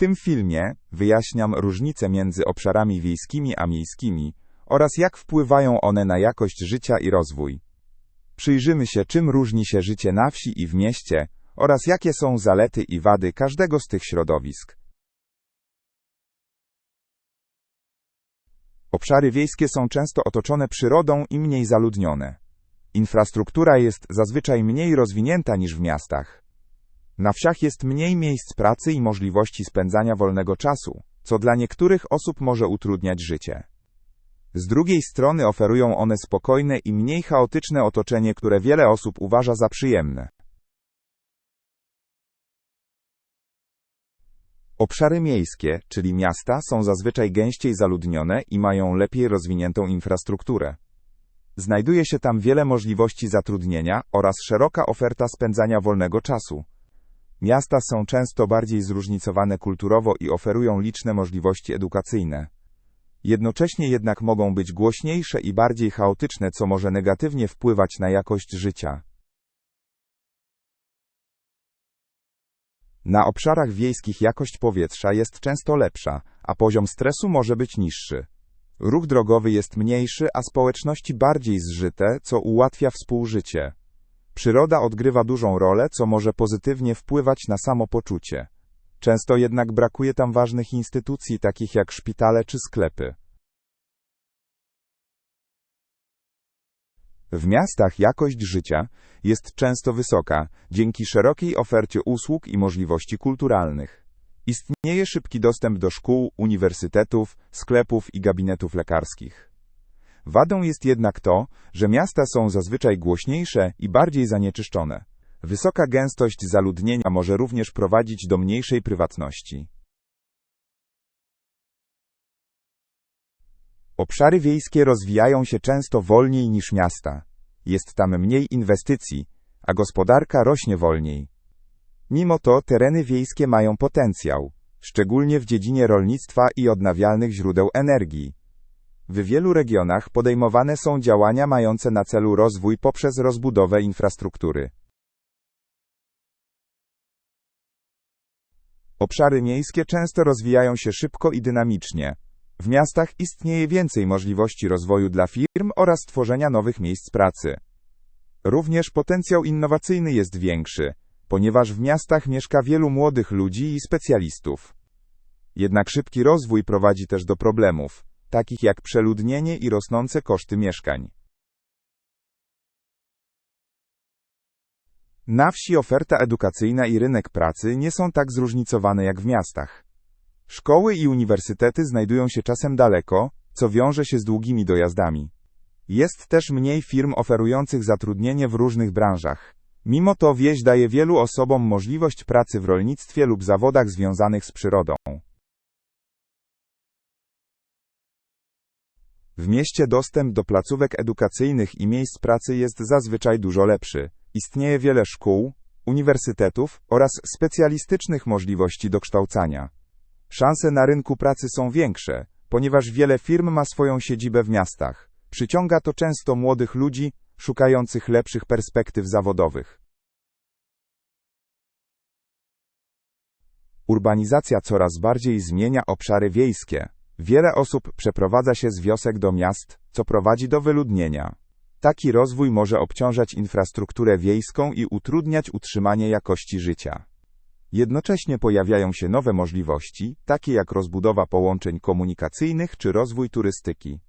tym filmie wyjaśniam różnice między obszarami wiejskimi a miejskimi oraz jak wpływają one na jakość życia i rozwój. Przyjrzymy się, czym różni się życie na wsi i w mieście oraz jakie są zalety i wady każdego z tych środowisk. Obszary wiejskie są często otoczone przyrodą i mniej zaludnione. Infrastruktura jest zazwyczaj mniej rozwinięta niż w miastach. Na wsiach jest mniej miejsc pracy i możliwości spędzania wolnego czasu, co dla niektórych osób może utrudniać życie. Z drugiej strony oferują one spokojne i mniej chaotyczne otoczenie, które wiele osób uważa za przyjemne. Obszary miejskie, czyli miasta, są zazwyczaj gęściej zaludnione i mają lepiej rozwiniętą infrastrukturę. Znajduje się tam wiele możliwości zatrudnienia oraz szeroka oferta spędzania wolnego czasu. Miasta są często bardziej zróżnicowane kulturowo i oferują liczne możliwości edukacyjne. Jednocześnie jednak mogą być głośniejsze i bardziej chaotyczne, co może negatywnie wpływać na jakość życia. Na obszarach wiejskich jakość powietrza jest często lepsza, a poziom stresu może być niższy. Ruch drogowy jest mniejszy, a społeczności bardziej zżyte, co ułatwia współżycie. Przyroda odgrywa dużą rolę, co może pozytywnie wpływać na samopoczucie. Często jednak brakuje tam ważnych instytucji, takich jak szpitale czy sklepy. W miastach jakość życia jest często wysoka dzięki szerokiej ofercie usług i możliwości kulturalnych. Istnieje szybki dostęp do szkół, uniwersytetów, sklepów i gabinetów lekarskich. Wadą jest jednak to, że miasta są zazwyczaj głośniejsze i bardziej zanieczyszczone. Wysoka gęstość zaludnienia może również prowadzić do mniejszej prywatności. Obszary wiejskie rozwijają się często wolniej niż miasta. Jest tam mniej inwestycji, a gospodarka rośnie wolniej. Mimo to tereny wiejskie mają potencjał, szczególnie w dziedzinie rolnictwa i odnawialnych źródeł energii. W wielu regionach podejmowane są działania mające na celu rozwój poprzez rozbudowę infrastruktury. Obszary miejskie często rozwijają się szybko i dynamicznie. W miastach istnieje więcej możliwości rozwoju dla firm oraz tworzenia nowych miejsc pracy. Również potencjał innowacyjny jest większy, ponieważ w miastach mieszka wielu młodych ludzi i specjalistów. Jednak szybki rozwój prowadzi też do problemów, takich jak przeludnienie i rosnące koszty mieszkań. Na wsi oferta edukacyjna i rynek pracy nie są tak zróżnicowane jak w miastach. Szkoły i uniwersytety znajdują się czasem daleko, co wiąże się z długimi dojazdami. Jest też mniej firm oferujących zatrudnienie w różnych branżach. Mimo to wieś daje wielu osobom możliwość pracy w rolnictwie lub zawodach związanych z przyrodą. W mieście dostęp do placówek edukacyjnych i miejsc pracy jest zazwyczaj dużo lepszy. Istnieje wiele szkół, uniwersytetów oraz specjalistycznych możliwości dokształcania. Szanse na rynku pracy są większe, ponieważ wiele firm ma swoją siedzibę w miastach. Przyciąga to często młodych ludzi szukających lepszych perspektyw zawodowych. Urbanizacja coraz bardziej zmienia obszary wiejskie. Wiele osób przeprowadza się z wiosek do miast, co prowadzi do wyludnienia. Taki rozwój może obciążać infrastrukturę wiejską i utrudniać utrzymanie jakości życia. Jednocześnie pojawiają się nowe możliwości, takie jak rozbudowa połączeń komunikacyjnych czy rozwój turystyki.